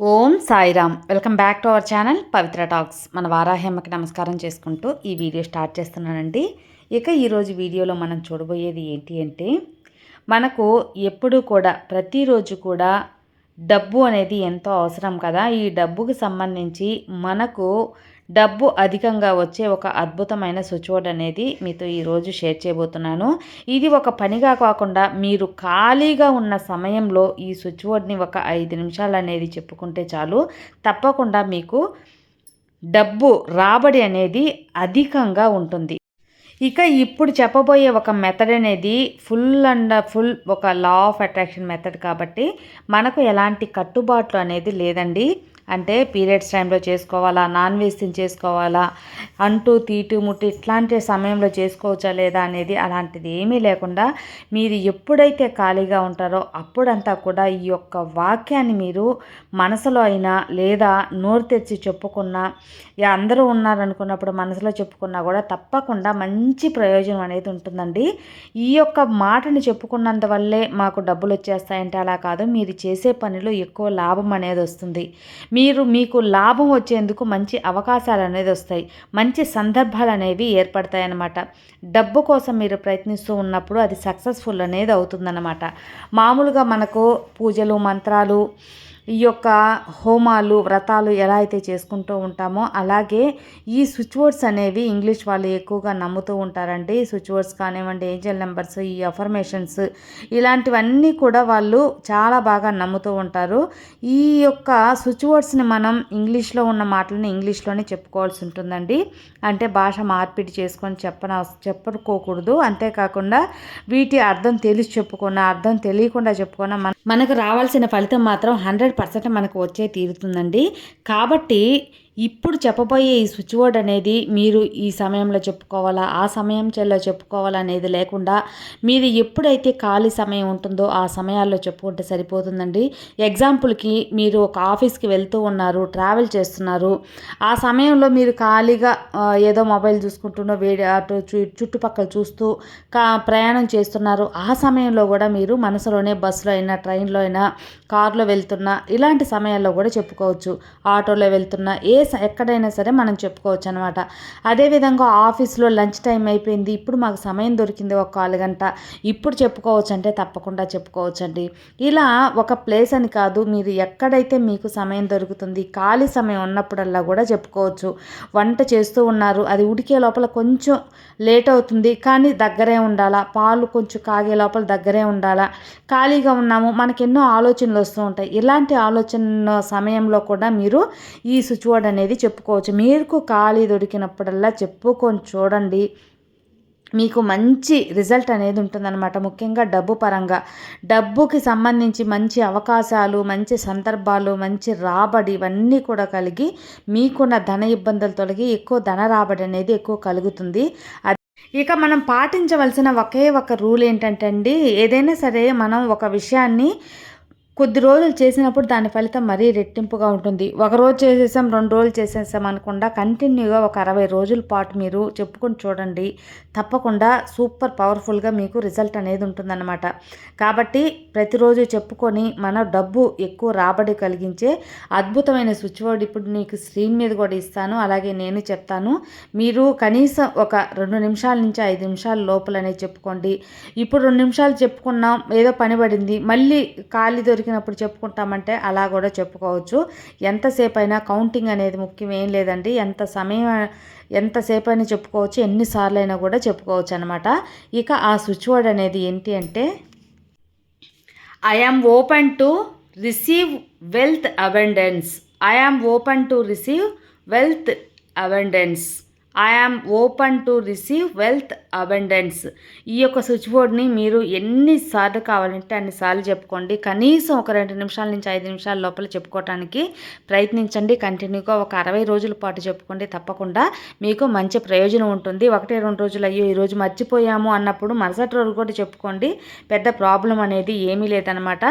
Om Sairam. Welcome back to our channel Pavitra talks. మన వారాహ్యమ్మకి నమస్కారం చేసుకుంటూ ఈ వీడియో స్టార్ట్ చేస్తున్నానండి. ఇక ఈరోజు వీడియోలో మనం చూడబోయేది ఏంటి అంటే మనకు ఎప్పుడు కూడా ప్రతిరోజు కూడా డబ్బు అనేది ఎంతో అవసరం కదా? ఈ డబ్బుకి సంబంధించి మనకు డబ్బు అధికంగా వచ్చే ఒక అద్భుతమైన స్విచ్ బోర్డ్ అనేది మీతో ఈరోజు షేర్ చేయబోతున్నాను. ఇది ఒక పనిగా కాకుండా మీరు ఖాళీగా ఉన్న సమయంలో ఈ స్విచ్ బోర్డ్ని ఒక ఐదు నిమిషాలు అనేది చెప్పుకుంటే చాలు. తప్పకుండా మీకు డబ్బు రాబడి అనేది అధికంగా ఉంటుంది. ఇక ఇప్పుడు చెప్పబోయే ఒక మెథడ్ అనేది ఫుల్ అండ్ ఫుల్ ఒక లా ఆఫ్ అట్రాక్షన్ మెథడ్ కాబట్టి మనకు ఎలాంటి కట్టుబాట్లు అనేది లేదండి. అంటే పీరియడ్స్ టైంలో చేసుకోవాలా నాన్ వెజ్ చేసుకోవాలా అంటూ తీటు ముట్టు ఇట్లాంటి సమయంలో చేసుకోవచ్చా లేదా అనేది అలాంటిది ఏమీ లేకుండా మీరు ఎప్పుడైతే ఖాళీగా ఉంటారో అప్పుడంతా కూడా ఈ యొక్క వాక్యాన్ని మీరు మనసులో అయినా లేదా నోరు తెచ్చి చెప్పుకున్నా అందరూ ఉన్నారనుకున్నప్పుడు మనసులో చెప్పుకున్నా కూడా తప్పకుండా మంచి ప్రయోజనం అనేది ఉంటుందండి. ఈ యొక్క మాటని చెప్పుకున్నంత వల్లే మాకు డబ్బులు వచ్చేస్తాయంటే అలా కాదు మీరు చేసే పనిలో ఎక్కువ లాభం అనేది వస్తుంది. మీరు మీకు లాభం వచ్చేందుకు మంచి అవకాశాలు అనేది వస్తాయి. మంచి సందర్భాలు అనేవి ఏర్పడతాయి అన్నమాట డబ్బు కోసం మీరు ప్రయత్నిస్తూ ఉన్నప్పుడు అది సక్సెస్ఫుల్ అనేది అవుతుందన్నమాట. మామూలుగా మనకు పూజలు మంత్రాలు ఈ యొక్క హోమాలు వ్రతాలు ఎలా అయితే చేసుకుంటూ ఉంటామో అలాగే ఈ స్విచ్ వర్డ్స్ అనేవి ఇంగ్లీష్ వాళ్ళు ఎక్కువగా నమ్ముతూ ఉంటారండి. స్విచ్ వర్డ్స్ కానివ్వండి ఏంజల్ నెంబర్స్ ఈ అఫర్మేషన్స్ ఇలాంటివన్నీ కూడా వాళ్ళు చాలా బాగా నమ్ముతూ ఉంటారు. ఈ యొక్క స్విచ్ వర్డ్స్ని మనం ఇంగ్లీష్లో ఉన్న మాటలను ఇంగ్లీష్లోనే చెప్పుకోవాల్సి ఉంటుందండి. అంటే భాష మార్పిడి చేసుకొని చెప్పన చెప్పుకోకూడదు. అంతేకాకుండా వీటి అర్థం తెలిసి చెప్పుకున్న అర్థం తెలియకుండా చెప్పుకున్న మన మనకు రావాల్సిన ఫలితం మాత్రం హండ్రెడ్ పర్సెంట్ మనకు వచ్చే తీరుతుందండి. కాబట్టి ఇప్పుడు చెప్పబోయే ఈ స్విచ్ బోర్డ్ అనేది మీరు ఈ సమయంలో చెప్పుకోవాలా ఆ సమయం చెల్లో చెప్పుకోవాలా అనేది లేకుండా మీరు ఎప్పుడైతే ఖాళీ సమయం ఉంటుందో ఆ సమయాల్లో చెప్పుకుంటే సరిపోతుందండి. ఎగ్జాంపుల్కి మీరు ఒక ఆఫీస్కి వెళ్తూ ఉన్నారు ట్రావెల్ చేస్తున్నారు. ఆ సమయంలో మీరు ఖాళీగా ఏదో మొబైల్ చూసుకుంటున్నో వేడి అటు చుట్టుపక్కల చూస్తూ కా ప్రయాణం చేస్తున్నారు. ఆ సమయంలో కూడా మీరు మనసులోనే బస్సులో అయినా ట్రైన్లో అయినా కారులో వెళ్తున్నా ఇలాంటి సమయాల్లో కూడా చెప్పుకోవచ్చు. ఆటోలో వెళ్తున్నా ఏ ఎక్కడైనా సరే మనం చెప్పుకోవచ్చు అనమాట అదేవిధంగా ఆఫీస్లో లంచ్ టైం అయిపోయింది ఇప్పుడు మాకు సమయం దొరికింది ఒక కాలు గంట ఇప్పుడు చెప్పుకోవచ్చు అంటే తప్పకుండా చెప్పుకోవచ్చు అండి ఇలా ఒక ప్లేస్ అని కాదు మీరు ఎక్కడైతే మీకు సమయం దొరుకుతుంది ఖాళీ సమయం ఉన్నప్పుడల్లా కూడా చెప్పుకోవచ్చు. వంట చేస్తూ ఉన్నారు అది ఉడికే లోపల కొంచెం లేట్ అవుతుంది కానీ దగ్గరే ఉండాలా పాలు కొంచెం కాగే లోపల దగ్గరే ఉండాలా. ఖాళీగా ఉన్నాము మనకి ఎన్నో ఆలోచనలు వస్తూ ఉంటాయి. ఇలాంటి ఆలోచన సమయంలో కూడా మీరు ఈ స్విచ్ బోర్డ్ అనేది చెప్పుకోవచ్చు. మీకు ఖాళీ దొరికినప్పుడల్లా చెప్పుకొని చూడండి. మీకు మంచి రిజల్ట్ అనేది ఉంటుందన్నమాట. ముఖ్యంగా డబ్బు పరంగా. డబ్బుకి సంబంధించి మంచి అవకాశాలు మంచి సందర్భాలు మంచి రాబడి ఇవన్నీ కూడా కలిగి మీకున్న ధన ఇబ్బందులు తొలగి ఎక్కువ ధన రాబడి అనేది ఎక్కువ కలుగుతుంది. ఇక మనం పాటించవలసిన ఒకే ఒక రూల్ ఏంటంటే అండి ఏదైనా సరే మనం ఒక విషయాన్ని కొద్ది రోజులు చేసినప్పుడు దాని ఫలితం మరీ రెట్టింపుగా ఉంటుంది. ఒక రోజు చేసేసాం రెండు రోజులు చేసేసాం అనకుండా కంటిన్యూగా ఒక అరవై రోజుల పాటు మీరు చెప్పుకొని చూడండి. తప్పకుండా సూపర్ పవర్ఫుల్గా మీకు రిజల్ట్ అనేది ఉంటుందన్నమాట. కాబట్టి ప్రతిరోజు చెప్పుకొని మన డబ్బు ఎక్కువ రాబడి కలిగించే అద్భుతమైన స్విచ్ బోర్డ్ ఇప్పుడు నీకు స్క్రీన్ మీద కూడా ఇస్తాను. అలాగే నేను చెప్తాను మీరు కనీసం ఒక రెండు నిమిషాల నుంచి ఐదు నిమిషాల లోపలనే చెప్పుకోండి. ఇప్పుడు రెండు నిమిషాలు చెప్పుకున్నాం ఏదో పని పడింది మళ్ళీ ఖాళీ దొరికి దొరికినప్పుడు చెప్పుకుంటామంటే అలా కూడా చెప్పుకోవచ్చు. ఎంతసేపు అయినా కౌంటింగ్ అనేది ముఖ్యం ఏం లేదండి. ఎంత సమయం ఎంతసేపు అయినా చెప్పుకోవచ్చు. ఎన్నిసార్లు అయినా కూడా చెప్పుకోవచ్చు అనమాట ఇక ఆ స్విచ్ వర్డ్ అనేది ఏంటి అంటే I open to receive wealth abundance I open to receive wealth abundance I am open to receive wealth abundance ఈ యొక్క స్విచ్ బోర్డ్ని మీరు ఎన్నిసార్లు కావాలంటే అన్నిసార్లు చెప్పుకోండి. కనీసం ఒక రెండు నిమిషాల నుంచి ఐదు నిమిషాల లోపల చెప్పుకోవటానికి ప్రయత్నించండి. కంటిన్యూగా ఒక అరవై రోజుల పాటు చెప్పుకోండి తప్పకుండా మీకు మంచి ప్రయోజనం ఉంటుంది. ఒకటే రెండు రోజులు అయ్యో ఈరోజు మర్చిపోయాము అన్నప్పుడు మరుసటి రోజు కూడా చెప్పుకోండి. పెద్ద ప్రాబ్లం అనేది ఏమీ లేదనమాట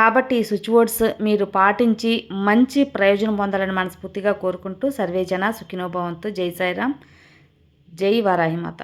కాబట్టి ఈ స్విచ్ బోర్డ్స్ మీరు పాటించి మంచి ప్రయోజనం పొందాలని మనస్ఫూర్తిగా కోరుకుంటూ సర్వేజన సుఖినోభవంతు జై సాయిరామ్. జై వారాహిమాత